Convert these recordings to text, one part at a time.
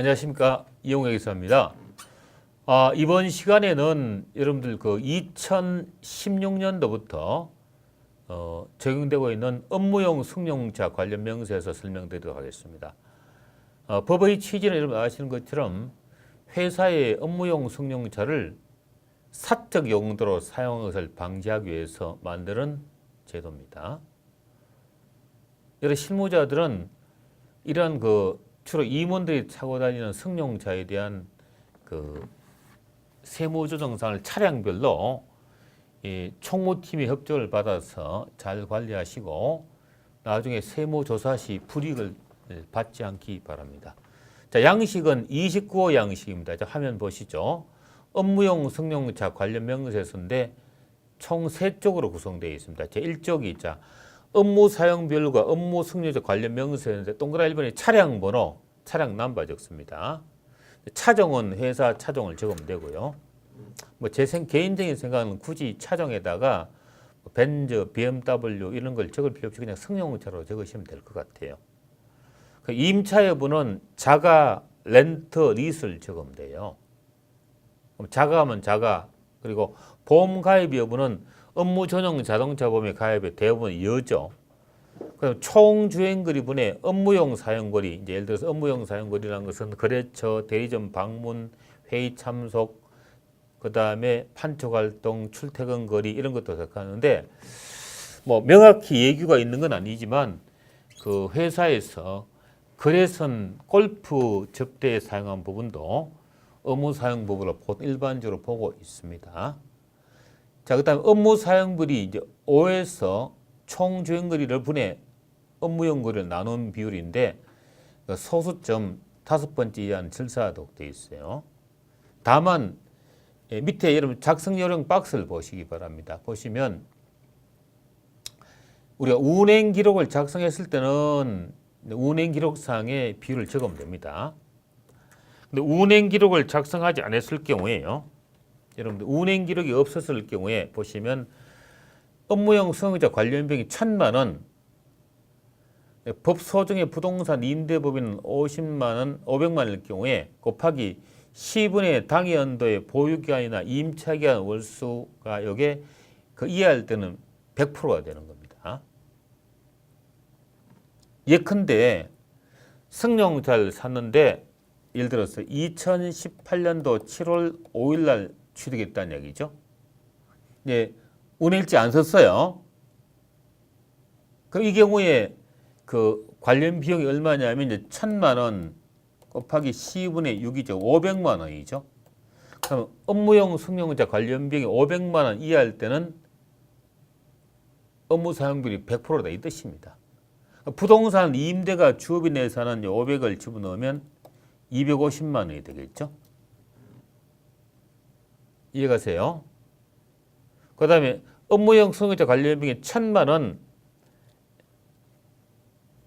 안녕하십니까 이용혁 기사입니다. 아, 이번 시간에는 여러분들 그 2016년도부터 어, 적용되고 있는 업무용 승용차 관련 명세에서 설명드리도록 하겠습니다. 어, 법의 취지는 여러분 아시는 것처럼 회사의 업무용 승용차를 사적 용도로 사용하는 것을 방지하기 위해서 만드는 제도입니다. 여러 실무자들은 이러한 그 주로 임원들이 타고 다니는 승용차에 대한 그 세무 조정상을 차량별로 이 총무팀의 협조를 받아서 잘 관리하시고 나중에 세무 조사 시 불이익을 받지 않기 바랍니다. 자, 양식은 29호 양식입니다. 자, 화면 보시죠. 업무용 승용차 관련 명세서인데 총 세 쪽으로 구성되어 있습니다. 제 1쪽이 자, 업무 사용별과 업무 승용차 관련 명세인데 동그라미 1번에 차량 번호, 차량 넘버 적습니다. 차종은 회사 차종을 적으면 되고요. 뭐 제 개인적인 생각은 굳이 차종에다가 뭐 벤저, BMW 이런 걸 적을 필요 없이 그냥 승용차로 적으시면 될 것 같아요. 그 임차 여부는 자가, 렌트, 리스를 적으면 돼요. 그럼 자가하면 자가, 그리고 보험 가입 여부는 업무 전용 자동차 보험의 가입의 대부분 여죠. 그럼 총 주행 거리 분의 업무용 사용 거리, 이제 예를 들어서 업무용 사용 거리라는 것은 거래처, 대리점 방문, 회의 참석, 그 다음에 판촉 활동, 출퇴근 거리 이런 것도 생각하는데 뭐 명확히 예규가 있는 건 아니지만 그 회사에서 거래선 골프 접대에 사용한 부분도 업무 사용법으로 보통 일반적으로 보고 있습니다. 자, 그 다음 업무 사용물이 이제 5에서 총 주행거리를 분해 업무용 거리를 나눈 비율인데 그 소수점 다섯 번째 이하는 절사하도록 되어 있어요. 다만 예, 밑에 여러분 작성 요령 박스를 보시기 바랍니다. 보시면 우리가 운행 기록을 작성했을 때는 운행 기록상에 비율을 적으면 됩니다. 근데 운행 기록을 작성하지 않았을 경우에요. 여러분들 운행 기록이 없었을 경우에 보시면 업무용 승용차 관련비용이 천만 원, 법 소정의 부동산 임대법인은 50만 원, 500만 원일 경우에 곱하기 10분의 당해 연도의 보유기간이나 임차기간 월수가 여기에 그 이해할 때는 100%가 되는 겁니다. 예컨대 승용차를 샀는데 예를 들어서 2018년도 7월 5일 날 취득했다는 얘기죠. 예, 운행일지 안 썼어요. 그이 경우에 그 관련 비용이 얼마냐면 이제 천만 원 곱하기 10분의 6이죠. 500만 원이죠. 그럼 업무용 승용차 관련 비용이 500만 원 이하일 때는 업무 사용비율이 100%다 이 뜻입니다. 부동산 임대가 주업인 회사는 500을 집어넣으면 250만 원이 되겠죠. 이해가세요? 그 다음에 업무용 승용차 관련 비용이 1000만 원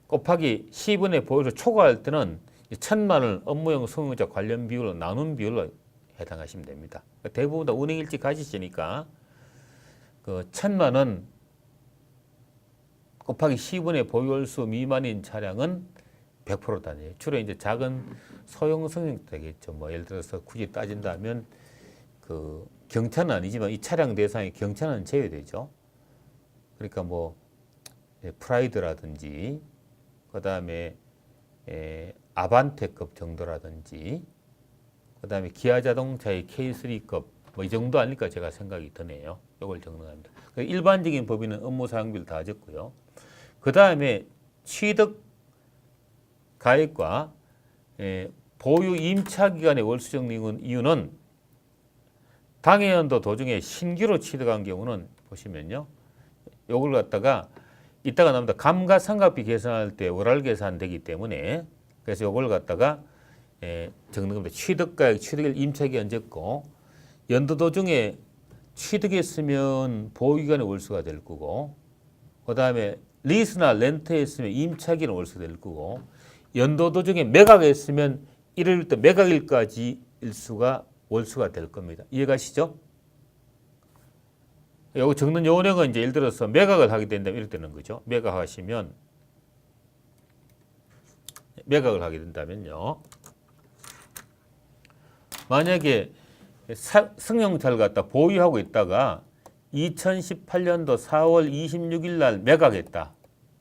곱하기 10분의 보유를 초과할 때는 1000만 원 업무용 승용차 관련 비율로 나눈 비율로 해당하시면 됩니다. 대부분 다 운행일지 가지시니까 그 1000만 원 곱하기 10분의 보유월수 미만인 차량은 100%다니 주로 이제 작은 소형 승용 되겠죠. 뭐 예를 들어서 굳이 따진다면 그 경차는 아니지만 이 차량 대상에 경차는 제외되죠. 그러니까 뭐 예, 프라이드라든지 그 다음에 아반떼급 정도라든지 그 다음에 기아 자동차의 K3급 뭐 이 정도 아닐까 제가 생각이 드네요. 이걸 적능합니다. 일반적인 법인은 업무 사용비를 다 적고요. 그 다음에 취득 가액과 에, 보유 임차 기간의 월수 적립은 이유는 당해연도 도중에 신규로 취득한 경우는 보시면요. 요걸 갖다가 이따가 나옵니다. 감가상각비 계산할 때 월할 계산되기 때문에 그래서 요걸 갖다가 에, 적는 겁니다. 취득가액, 취득일 임차기간 적고 연도 도중에 취득했으면 보유기간의 월수가 될 거고 그 다음에 리스나 렌트했으면 임차기는 월수 될 거고 연도 도중에 매각했으면 1일부터 매각일까지 일수가 월수가 될 겁니다. 이해가시죠? 여기 적는 요령은 이제 예를 들어서 매각을 하게 된다면 이렇게 되는 거죠. 매각하시면 매각을 하게 된다면요. 만약에 사, 승용차를 갖다 보유하고 있다가 2018년도 4월 26일 날 매각했다.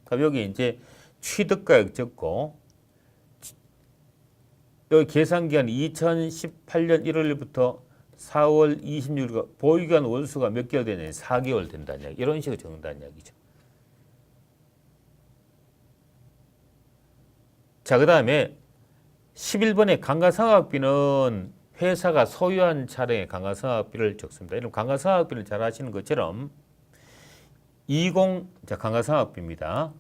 그럼 여기 이제 취득가액 적고 여기 계산 기간 2018년 1월부터 4월 26일 보유기간 월수가 몇 개월 되냐? 4개월 된다는. 이런 식으로 적는다는 이야기죠. 자, 그 다음에 11번의 강가상각비는 회사가 소유한 차량의 강가상각비를 적습니다. 이런 강가상각비를 잘 아시는 것처럼 20 자, 강가상각비입니다.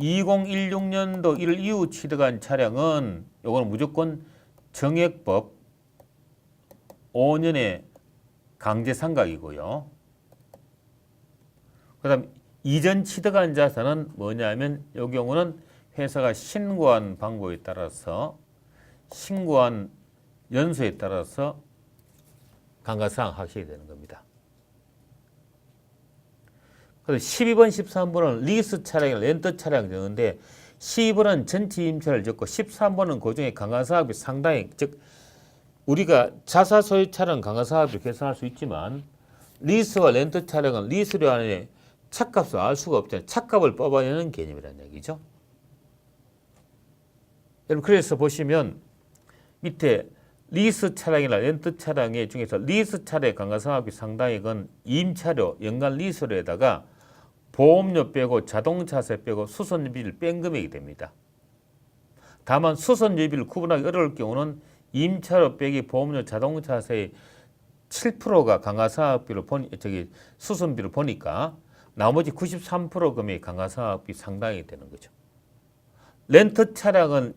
2016년도 1월 이후 취득한 차량은 요거는 무조건 정액법 5년의 강제 상각이고요. 그다음 이전 취득한 자산은 뭐냐면 이 경우는 회사가 신고한 방법에 따라서 신고한 연수에 따라서 강가상 하셔야 되는 겁니다. 그래서 12번, 13번은 리스 차량이나 렌트 차량 적는데 12번은 전체 임차를 적고 13번은 그중에 강화사업이 상당히 즉 우리가 자사 소유 차량 강화사업을 계산할 수 있지만 리스와 렌트 차량은 리스료 안에 차값을 알 수가 없잖아요. 차값을 뽑아내는 개념이라는 얘기죠. 여러분 그래서 보시면 밑에 리스 차량이나 렌트 차량의 중에서 리스 차량의 강화상각비 상당액은 임차료, 연간 리스료에다가 보험료 빼고 자동차세 빼고 수선유비를 뺀 금액이 됩니다. 다만 수선유비를 구분하기 어려울 경우는 임차료 빼기 보험료 자동차세의 7%가 강화상각비로 보니 저기 수선비로 보니까 나머지 93% 금액이 강화상각비 상당히 되는 거죠. 렌트 차량은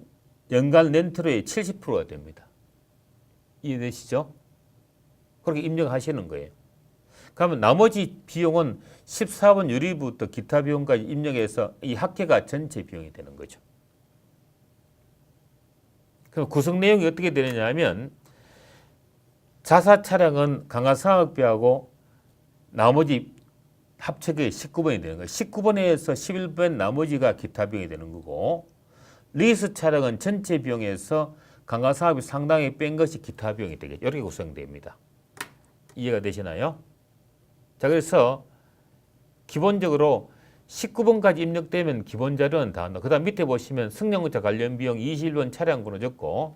연간 렌트료의 70%가 됩니다. 이해되시죠? 그렇게 입력하시는 거예요. 그러면 나머지 비용은 14번 유리부터 기타 비용까지 입력해서 이 합계가 전체 비용이 되는 거죠. 그럼 구성 내용이 어떻게 되느냐 하면 자사 차량은 강화상학비하고 나머지 합체가 19번이 되는 거예요. 19번에서 11번 나머지가 기타 비용이 되는 거고 리스 차량은 전체 비용에서 강화사업이 상당히 뺀 것이 기타 비용이 되겠죠. 이렇게 구성됩니다. 이해가 되시나요? 자, 그래서 기본적으로 19번까지 입력되면 기본 자료는 다 한다. 그 다음 밑에 보시면 승용차 관련 비용 21번 차량분을 적고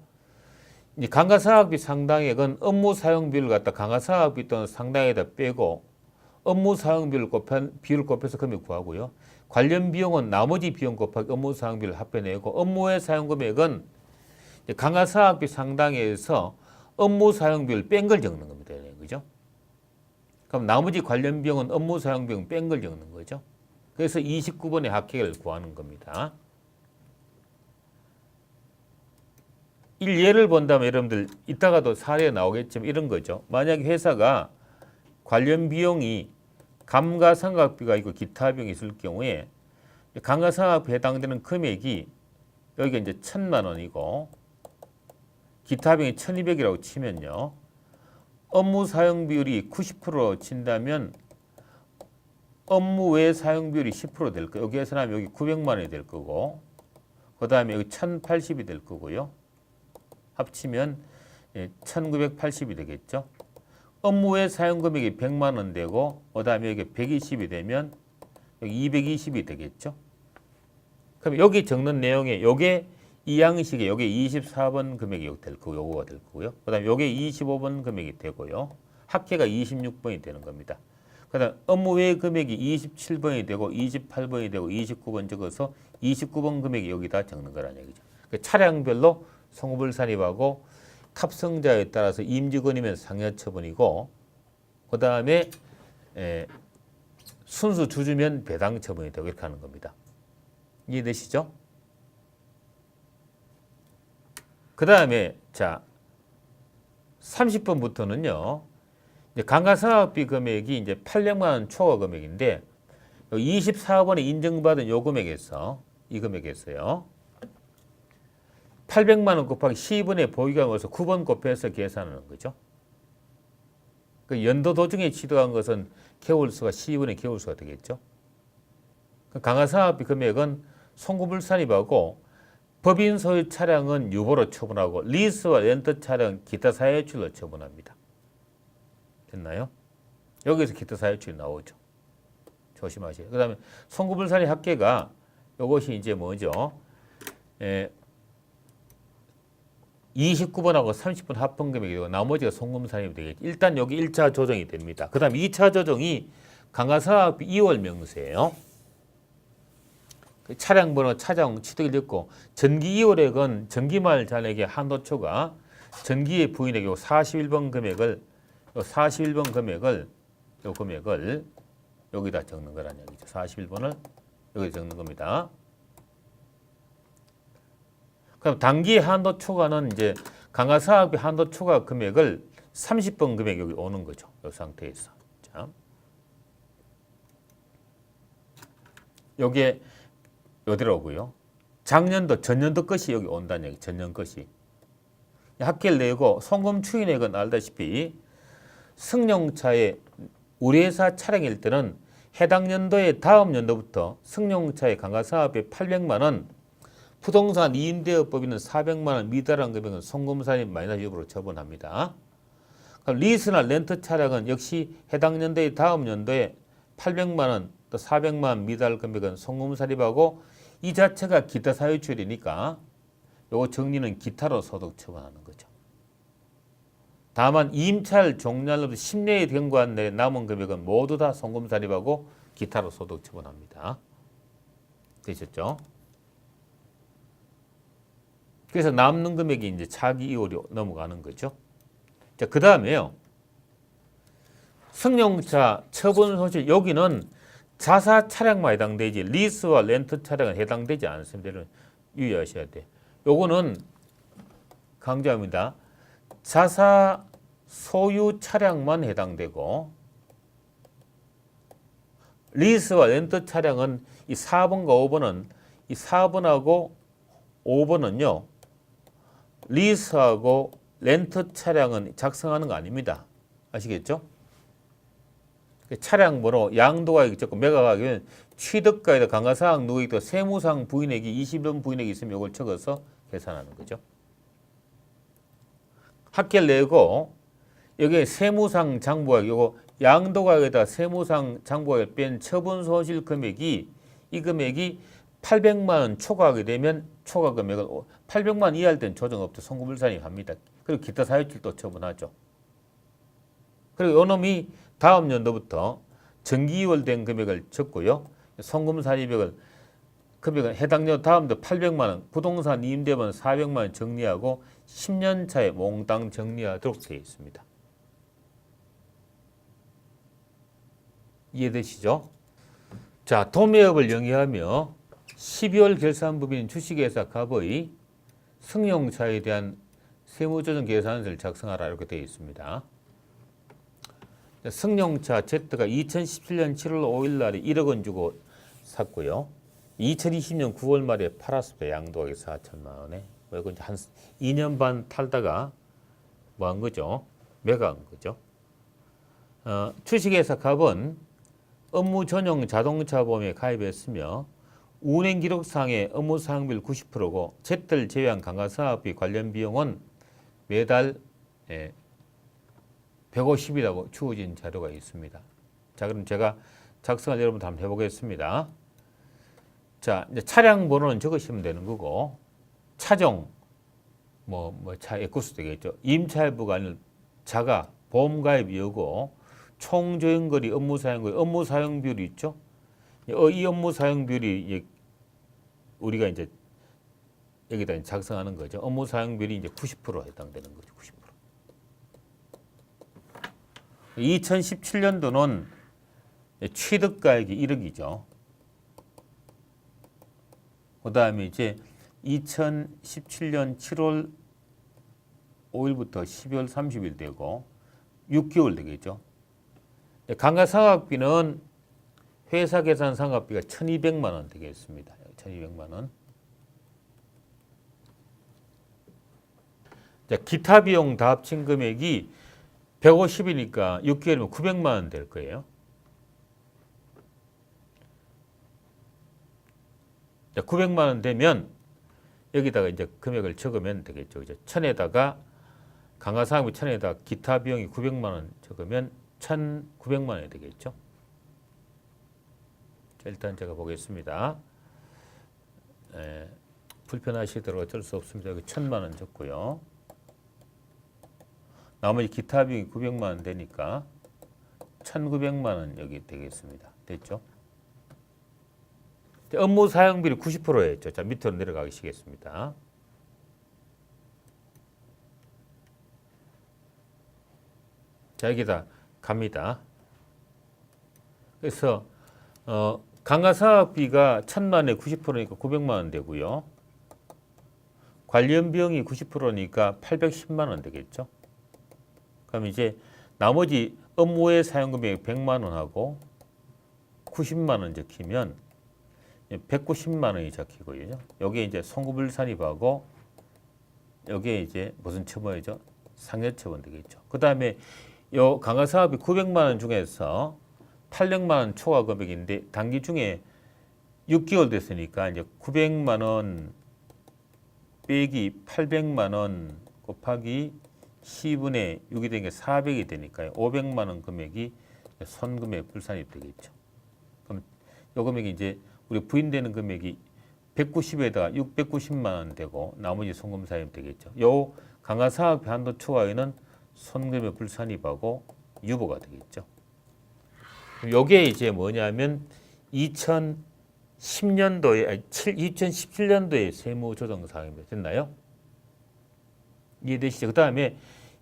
이제 강화사업비 상당액은 업무 사용비를 갖다 강화사업비 또는 상당에다 빼고 업무 사용비를 곱한 비율을 곱해서 금액 구하고요. 관련 비용은 나머지 비용 곱하기 업무 사용비를 합해내고 업무의 사용 금액은 강화사업비 상당에서 업무 사용비를 뺀 걸 적는 겁니다. 그죠? 그럼 나머지 관련 비용은 업무 사용 비용 뺀 걸 적는 거죠. 그래서 29번의 합계를 구하는 겁니다. 일 예를 본다면 여러분들 이따가도 사례 나오겠지만 이런 거죠. 만약에 회사가 관련 비용이 감가상각비가 있고 기타 비용이 있을 경우에 감가상각비 해당되는 금액이 여기가 이제 천만 원이고 기타 비용이 천이백이라고 치면요. 업무 사용 비율이 90% 친다면 업무 외 사용 비율이 10%될 거예요. 여기 계산하면 여기 900만 원이 될 거고 그 다음에 여기 1080이 될 거고요. 합치면 1980이 되겠죠. 업무 외 사용 금액이 100만 원 되고 그 다음에 여기 120이 되면 여기 220이 되겠죠. 그럼 여기 적는 내용에 요게 이 양식에 요게 24번 금액이 될 거고 요거가 될 거고요. 그다음에 요게 25번 금액이 되고요. 합계가 26번이 되는 겁니다. 그다음 업무 외 금액이 27번이 되고 28번이 되고 29번 적어서 29번 금액이 여기다 적는 거라는 얘기죠. 그 차량별로 송업을 산입하고 탑승자에 따라서 임직원이면 상여 처분이고 그다음에 에, 순수 주주면 배당 처분이 되고 이렇게 하는 겁니다. 이해되시죠? 그 다음에 자 30번부터는요. 강가사업비 금액이 이제 800만 원 초과 금액인데 24번에 인정받은 요 금액에서 이 금액에서요. 800만 원 곱하기 10원의 보유경에서 9번 곱해서 계산하는 거죠. 그 연도 도중에 취득한 것은 개월수가 10원의 개월수가 되겠죠. 그 강화사업비 금액은 송금을 산입하고 법인 소유 차량은 유보로 처분하고 리스와 렌트 차량 기타 사유출로 처분합니다. 됐나요? 여기서 기타 사유출이 나오죠. 조심하세요. 그 다음에 송구불산의 합계가 이것이 이제 뭐죠? 에, 29번하고 30번 합본 금액이 되고 나머지가 송금산입이 되겠죠. 일단 여기 1차 조정이 됩니다. 그 다음 2차 조정이 강화사업비 2월 명세예요. 그 차량 번호 차량 취득이 됐고 전기 2월액은 전기말 잔액의 한도 초과 전기의 부인에게 41번 금액을 요 41번 금액을 요 금액을 여기다 적는 거란 얘기죠. 41번을 여기 적는 겁니다. 그럼 단기 한도 초과는 이제 강화 사업의 한도 초과 금액을 30번 금액 여기 오는 거죠. 이 상태에서. 자. 여기에 여기로 오고요. 작년도 전년도 것이 여기 온다는 얘기. 전년 것이. 합계를 내고 송금 추인액은 알다시피 승용차의 우리 회사 차량일 때는 해당 연도의 다음 연도부터 승용차의 강화 사업에 800만 원, 부동산 임대업법인은 400만 원 미달한 금액은 송금사님 마이너스 유보로 처분합니다. 리스나 렌트 차량은 역시 해당 연도의 다음 연도에 800만 원, 또 400만 원 미달 금액은 송금사립하고 이 자체가 기타 사유출이니까 요거 정리는 기타로 소득 처분하는 거죠. 다만 임차를 종료로부터 10년이 된 구간 내에 남은 금액은 모두 다 송금사립하고 기타로 소득 처분합니다. 되셨죠? 그래서 남는 금액이 이제 차기 이월이 넘어가는 거죠. 자, 그 다음에요. 승용차 처분 소실 여기는 자사 차량만 해당되지 리스와 렌트 차량은 해당되지 않습니다. 유의하셔야 돼. 요거는 강조합니다. 자사 소유 차량만 해당되고 리스와 렌트 차량은 이 4번과 5번은 이 4번하고 5번은요. 리스하고 렌트 차량은 작성하는 거 아닙니다. 아시겠죠? 차량 번호, 양도가액 적고 매각가격은 취득가액, 강가사항, 누익도 세무상 부인액이 20원 부인액이 있으면 이걸 적어서 계산하는 거죠. 합계를 내고 여기에 세무상 장부가액, 요거 양도가액에다 세무상 장부가액을 뺀 처분 손실 금액이 이 금액이 800만 원 초과하게 되면 초과 금액은 800만 원 이하일 때는 조정 없죠. 송금불산이 합니다. 그리고 기타 사유출도 처분하죠. 그리고 요놈이 다음 연도부터 정기 2월 된 금액을 적고요. 송금사립액을 금액은 해당 년 다음 도 800만 원, 부동산 임대만 400만 원 정리하고 10년 차에 몽땅 정리하도록 되어 있습니다. 이해되시죠? 자, 도매업을 영위하며 12월 결산법인 주식회사 갑의 승용차에 대한 세무조정 계산서를 작성하라 이렇게 되어 있습니다. 승용차 Z가 2017년 7월 5일 날에 1억 원 주고 샀고요. 2020년 9월 말에 팔았습니다. 양도하게 4천만 원에. 이제 한 2년 반 탈다가 뭐 한 거죠? 매각한 거죠. 어, 주식회사 갑은 업무 전용 자동차 보험에 가입했으며 운행 기록상의 업무 사항비율 90%고 Z를 제외한 강화 사업비 관련 비용은 매달 예, 150이라고 주어진 자료가 있습니다. 자, 그럼 제가 작성을 여러분들 한번 해보겠습니다. 자, 이제 차량 번호는 적으시면 되는 거고, 차종, 뭐, 뭐, 차, 에코스 되겠죠. 임차일부가 아닌 자가, 보험가입 여고, 총조연거리 업무 사용거리, 업무 사용 비율이 있죠. 어, 이 업무 사용 비율이 우리가 이제 여기다 작성하는 거죠. 업무 사용 비율이 이제 90% 해당되는 거죠. 90%. 2017년도는 취득가액이 1억이죠. 그 다음에 이제 2017년 7월 5일부터 12월 30일 되고 6개월 되겠죠. 강가 상학비는 회사 계산 상각비가 1,200만 원 되겠습니다. 1,200만 원. 자, 기타 비용 다 합친 금액이 150이니까 6개월이면 900만 원 될 거예요. 자, 900만 원 되면 여기다가 이제 금액을 적으면 되겠죠. 이제 천에다가 강화사업비 천에다가 기타 비용이 900만 원 적으면 1,900만 원이 되겠죠. 자, 일단 제가 보겠습니다. 에, 불편하시도록 어쩔 수 없습니다. 여기 1,000만 원 적고요. 나머지 기타 비용이 900만 원 되니까 1,900만 원 여기 되겠습니다. 됐죠? 자, 업무 사용비를 90%였죠. 자, 밑으로 내려가시겠습니다. 자, 여기다 갑니다. 그래서 어, 강화사업비가 1천만에 90%니까 900만 원 되고요. 관련 비용이 90%니까 810만 원 되겠죠. 그럼 이제 나머지 업무의 사용 금액이 100만 원하고 90만 원 적히면 190만 원이 적히고요. 여기에 이제 송금을 산입하고 여기에 이제 무슨 처분이죠? 상여처분 되겠죠. 그 다음에 요 강화 사업이 900만 원 중에서 800만 원 초과 금액인데 단기 중에 6개월 됐으니까 이제 900만 원 빼기 800만 원 곱하기 10분의 6이 되니까 400이 되니까요. 500만 원 금액이 손금액 불산이 되겠죠. 그럼 요 금액이 이제 우리 부인되는 금액이 190에다가 690만 원 되고 나머지 송금 사입 되겠죠. 요 강화 사업 한도 초과에는 손금액 불산입하고 유보가 되겠죠. 요게 이제 뭐냐면 2010년도에 아니 2017년도에 세무 조정 사항입니다. 됐나요? 이해되시죠? 그 다음에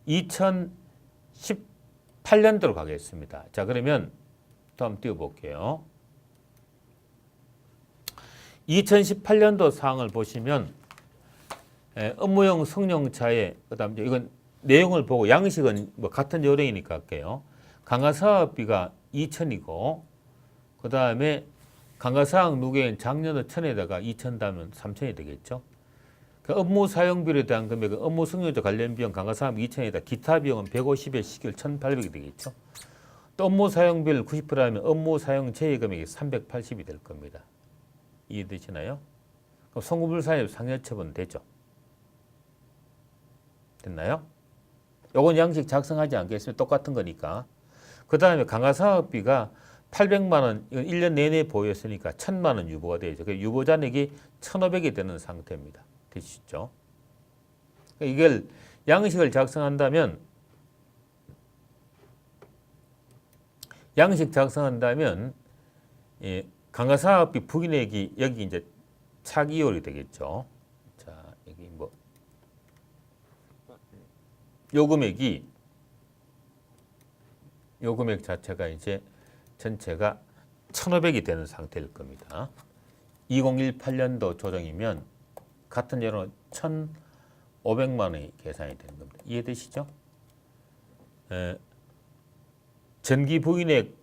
2018년도로 가겠습니다. 자, 그러면 또 한번 띄워볼게요. 2018년도 사항을 보시면 에, 업무용 승용차에 그다음 이건 내용을 보고 양식은 뭐 같은 요령이니까 할게요. 강화 사업비가 2천이고 그 다음에 강화 사항 누계인 작년도 천에다가 2천 다면 3천이 되겠죠. 그 업무 사용비에 대한 금액은 업무 승용차 관련 비용 강화 사업 2천에다 기타 비용은 150에 시결 1,800이 되겠죠. 또 업무 사용비를 90%하면 업무 사용 제외 금액이 380이 될 겁니다. 이해되시나요? 그럼 사입 상여처분 되죠. 됐나요? 요건 양식 작성하지 않겠습니다. 똑같은 거니까. 그 다음에 강화사업비가 800만 원, 이건 1년 내내 보였으니까 1000만 원 유보가 되죠. 그 유보 잔액이 1500이 되는 상태입니다. 되시죠? 그러니까 이걸 양식을 작성한다면 양식 작성한다면 예, 강화사업비 부인액이 여기 이제 차기율이 되겠죠. 자, 여기 뭐 요 금액이 요 금액 자체가 이제 전체가 1,500이 되는 상태일 겁니다. 2018년도 조정이면 같은 예로 1,500만 원이 계산이 되는 겁니다. 이해되시죠? 에, 전기 부인액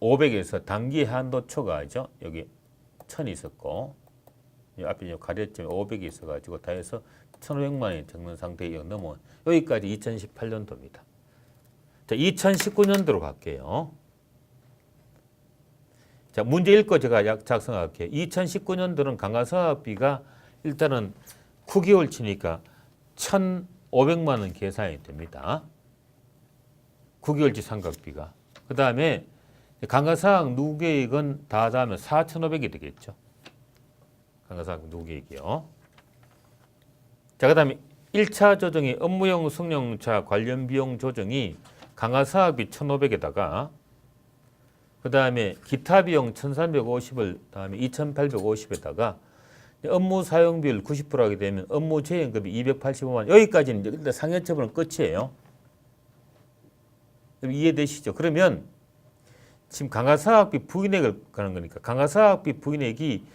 500에서 단기 한도 초과죠. 여기 1000이 있었고 이 앞에 이 가려점에 500이 있어가지고 다 해서 1,500만 원이 적는 상태에 넘어 여기까지 2018년도입니다. 자, 2019년도로 갈게요. 자, 문제 읽고 제가 약 작성할게요. 2019년도는 강화사업비가 일단은 9개월 치니까 1,500만 원 계산이 됩니다. 9개월치 삼각비가. 그 다음에 강화사항 누계액은 다 하면 4,500이 되겠죠. 강화사항 누계액이요. 자, 그 다음에 1차 조정이 업무용 승용차 관련 비용 조정이 강화사업비 1,500에다가 그 다음에 기타 비용 1,350을 다음에 2,850에다가 업무 사용비율 90% 하게 되면 업무 재연급이 285만 여기까지는 이제 일단 상여처분은 끝이에요. 이해되시죠? 그러면 지금 강화사업비 부인액을 가는 거니까 강화사업비 부인액이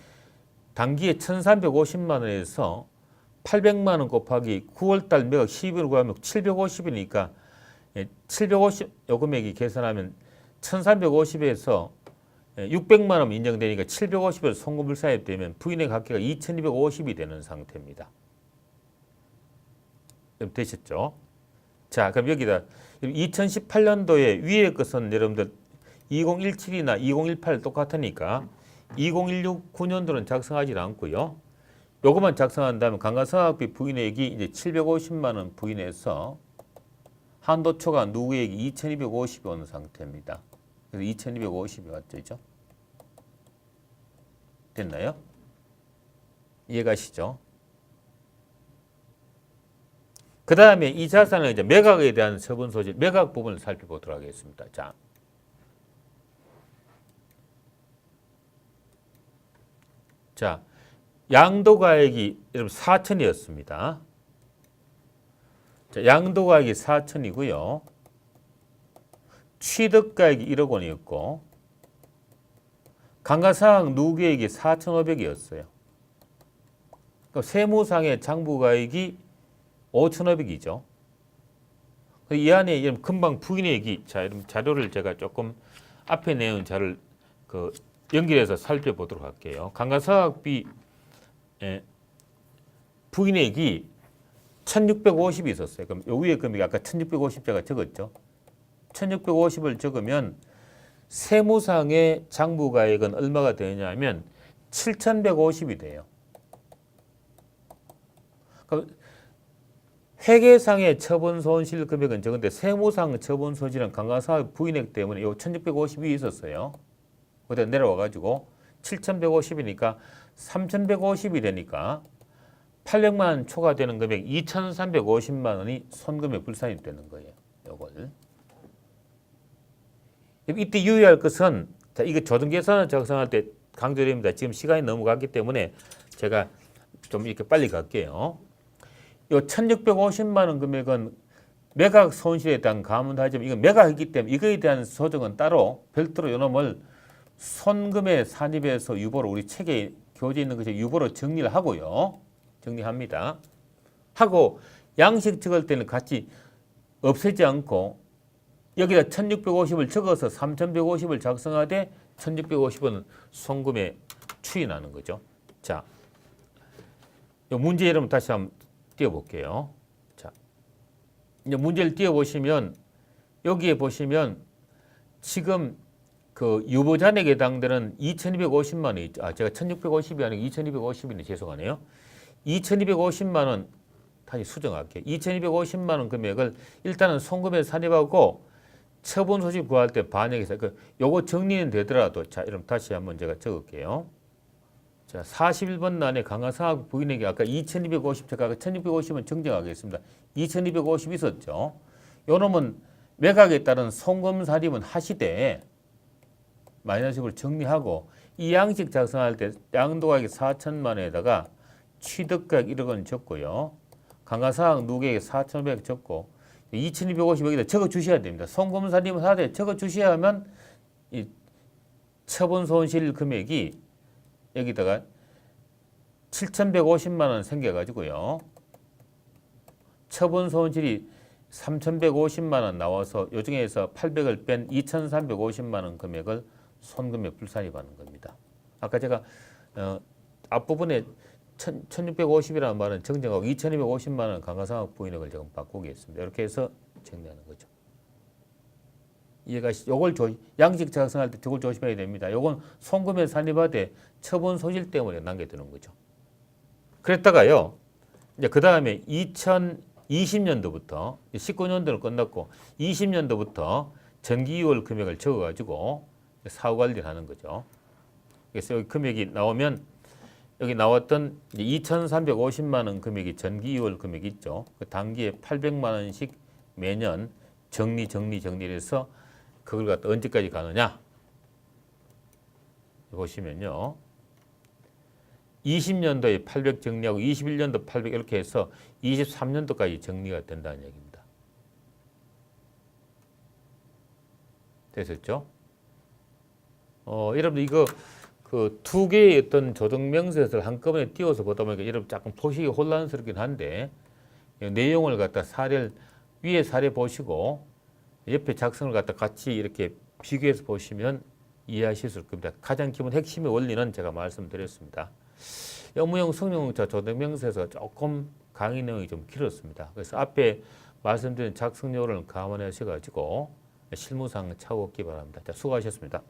단기에 1,350만 원에서 800만 원 곱하기 9월달 매각 12월 구하면 750이니까 750 요금액이 계산하면 1,350에서 600만 원 인정되니까 750에서 송금을 사입되면 부인의 합계가 2,250이 되는 상태입니다. 그럼 되셨죠? 자, 그럼 여기다 2018년도에 위에 것은 여러분들 2017이나 2018 똑같으니까 2016 9년도는 작성하지 않고요. 요것만 작성한다면 강간성학비 부인액이 이제 750만 원 부인해서 한도 초과 누구액이 2,250이 오는 상태입니다. 그래서 2,250이 왔죠, 이죠? 됐나요? 이해가시죠? 그 다음에 이 자산을 이제 매각에 대한 처분 소지, 매각 부분을 살펴보도록 하겠습니다. 자. 자, 양도가액이 여러분 4천이었습니다. 자, 양도가액이 4천이고요. 취득가액이 1억 원이었고 감가상각 누계액이 4,500이었어요. 그러니까 세무상의 장부가액이 5,500이죠. 이 안에 금방 부인액이 자 이런 자료를 제가 조금 앞에 내온 자를 그 연결해서 살펴보도록 할게요. 예, 부인액이 1,650이 있었어요. 그럼 요 위에 금액이 아까 1,650자가 적었죠. 1,650을 적으면 세무상의 장부가액은 얼마가 되냐면 7,150이 돼요. 회계상의 처분 손실 금액은 적은데 세무상 처분 손실은 강간사업 부인액 때문에 요 1,650이 있었어요. 그때 내려와 가지고 7,150이니까 3,150이 되니까 800만 원 초과되는 금액 2,350만 원이 손금에 불산이 되는 거예요. 요걸. 이때 유의할 것은 자, 이거 조정 계산을 작성할 때 강조드립니다. 지금 시간이 넘어갔기 때문에 제가 좀 이렇게 빨리 갈게요. 요 1,650만 원 금액은 매각 손실에 대한 감은 하지만 이건 매각이기 때문에 이거에 대한 소정은 따로 별도로 요놈을 손금에 산입해서 유보로 우리 책에 교재 있는 것이 유보로 정리를 하고요. 정리합니다. 하고 양식 적을 때는 같이 없애지 않고 여기다 1650을 적어서 3150을 작성하되 1650은 송금에 추인하는 거죠. 자, 이 문제 이름 다시 한번 띄워볼게요. 자, 이제 문제를 띄워보시면 여기에 보시면 지금 그 유보잔액에 해당되는 2,250만 원이. 아, 제가 1,650이 아니고 2,250이네. 죄송하네요. 2,250만 원 다시 수정할게요. 2,250만 원 금액을 일단은 송금에 산입하고 처분 소식 구할 때 반영해서 그 요거 정리는 되더라도 자, 이럼 다시 한번 제가 적을게요. 자, 41번 난에 강화상학 부인에게 아까 2,250 제가 아까 1,650은 정정하겠습니다. 2,250 있었죠. 요 놈은 매각에 따른 송금 살입은 하시되 마이너스를 정리하고 이 양식 작성할 때 양도가액 4천만 원에다가 취득가액 1억 원 적고요. 강가사항 누계액 4,500 적고 2,250 여기다 적어 주셔야 됩니다. 송금사님은 하되 적어 주셔야 하면 이 처분 손실 금액이 여기다가 7,150만 원 생겨 가지고요. 처분 손실이 3,150만 원 나와서 요 중에서 800을 뺀 2,350만 원 금액을 손금에 불산입하는 겁니다. 아까 제가 어, 앞부분에 1,650이라는 말은 정정하고 2,250만 원 강화상학 부인액을 지금 바꾸겠습니다. 이렇게 해서 정리하는 거죠. 이해가 요걸 조, 양식 작성할 때 저걸 조심해야 됩니다. 요건 송금에 산입하되 처분 소실 때문에 남겨두는 거죠. 그랬다가요. 이제 그 다음에 2020년도부터 19년도는 끝났고 20년도부터 전기요율 금액을 적어가지고 사후 관리를 하는 거죠. 그래서 여기 금액이 나오면 여기 나왔던 2,350만 원 금액이 전기요율 금액이 있죠. 그 단기에 800만 원씩 매년 정리 정리 정리를 해서 그걸 갖다 언제까지 가느냐 보시면요. 20년도에 800 정리하고 21년도 800 이렇게 해서 23년도까지 정리가 된다는 얘기입니다. 됐었죠? 어, 여러분 이거 그 두 개의 어떤 조정 명세서를 한꺼번에 띄워서 보다 보니까 여러분 조금 보시기 혼란스럽긴 한데 내용을 갖다 사례를 위에 사례 보시고 옆에 작성을 갖다 같이 이렇게 비교해서 보시면 이해하실 겁니다. 가장 기본 핵심의 원리는 제가 말씀드렸습니다. 업무용 성룡자 조정명세서 조금 강의 내용이 좀 길었습니다. 그래서 앞에 말씀드린 작성료를 감안하셔가지고 실무상 차고 없기 바랍니다. 자, 수고하셨습니다.